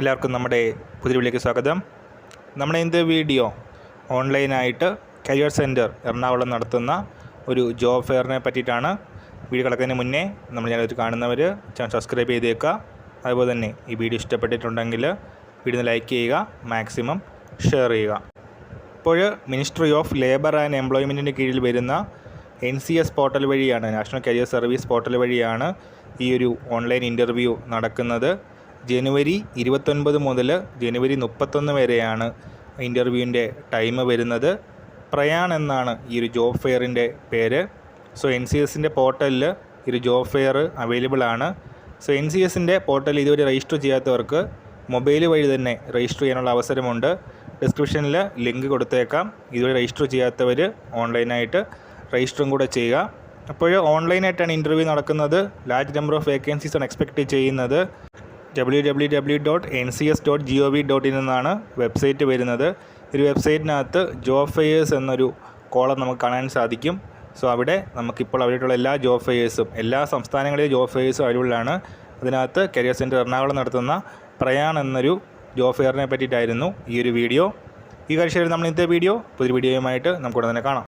എല്ലാവർക്കും നമ്മുടെ പുതിയ വീഡിയോയ്ക്ക് സ്വാഗതം. നമ്മുടെ ഇന്ന് വീഡിയോ ഓൺലൈനായിട്ട് കരിയർ സെന്റർ എറണാകുളം നടത്തുന്ന ഒരു ജോബ് ഫെയറിനെ പറ്റിയിട്ടാണ്. വീഡിയോ കിടക്കുന്നതിന് മുന്നേ നമ്മൾ ഞാനത് കാണുന്നവർ ചാനൽ സബ്സ്ക്രൈബ് ചെയ്തേക്കുക. അതുപോലെ തന്നെ ഈ വീഡിയോ ഇഷ്ടപ്പെട്ടിട്ടുണ്ടെങ്കിൽ വീഡിയോ ലൈക്ക് ചെയ്യുക മാക്സിമം ഷെയർ ചെയ്യുക. ഇപ്പോൾ മിനിസ്ട്രി ഓഫ് ലേബർ ആൻഡ് എംപ്ലോയ്മെന്റിന്റെ കീഴിൽ വരുന്ന എൻ സി എസ് പോർട്ടൽ വഴിയാണ് നാഷണൽ കരിയർ സർവീസ് പോർട്ടൽ വഴിയാണ് ഈ ഒരു ഓൺലൈൻ ഇന്റർവ്യൂ നടക്കുന്നത്. ജനുവരി ഇരുപത്തൊൻപത് മുതൽ ജനുവരി മുപ്പത്തൊന്ന് വരെയാണ് ഇന്റർവ്യൂവിന്റെ ടൈം വരുന്നത്. പ്രയാൺ എന്നാണ് ഈ ഒരു ജോബ് ഫെയറിന്റെ പേര്. സോ എൻ സി എസിന്റെ പോർട്ടലിൽ ഈ ഒരു ജോബ് ഫെയർ അവൈലബിൾ ആണ്. സോ എൻ സി എസിന്റെ പോർട്ടൽ ഇതുവരെ രജിസ്റ്റർ ചെയ്യാത്തവർക്ക് മൊബൈൽ വഴി തന്നെ രജിസ്റ്റർ ചെയ്യാനുള്ള അവസരമുണ്ട്. ഡിസ്ക്രിപ്ഷനിൽ ലിങ്ക് കൊടുത്തേക്കാം. ഇതുവരെ രജിസ്റ്റർ ചെയ്യാത്തവർ ഓൺലൈനായിട്ട് രജിസ്റ്ററും കൂടെ ചെയ്യുക. അപ്പോൾ ഓൺലൈനായിട്ടാണ് ഇന്റർവ്യൂ നടക്കുന്നത്. ലാർജ് നമ്പർ ഓഫ് വേക്കൻസീസ് ആണ് എക്സ്പെക്റ്റ് ചെയ്യുന്നത്. W W W dot N C S dot G O V dot in എന്നാണ് വെബ്സൈറ്റ് വരുന്നത്. ഒരു വെബ്സൈറ്റിനകത്ത് ജോബ് ഫെയേഴ്സ് എന്നൊരു കോളം നമുക്ക് കാണാൻ സാധിക്കും. സോ അവിടെ നമുക്കിപ്പോൾ അവിടെയുള്ള എല്ലാ ജോബ് ഫെയേഴ്സും എല്ലാ സംസ്ഥാനങ്ങളിലെ ജോബ് ഫെയേഴ്സും അവൈലബിൾ അതിനകത്ത് കരിയർ സെന്റർ എറണാകുളം നടത്തുന്ന പ്രയാൺ എന്നൊരു ജോബ് ഫെയറിനെ പറ്റിയിട്ടായിരുന്നു ഈ ഒരു വീഡിയോ. ഈ കാഴ്ചയിൽ നമ്മൾ ഇന്നത്തെ വീഡിയോ. പുതിയ വീഡിയോയുമായിട്ട് നമുക്ക് ഉടൻ തന്നെ കാണാം.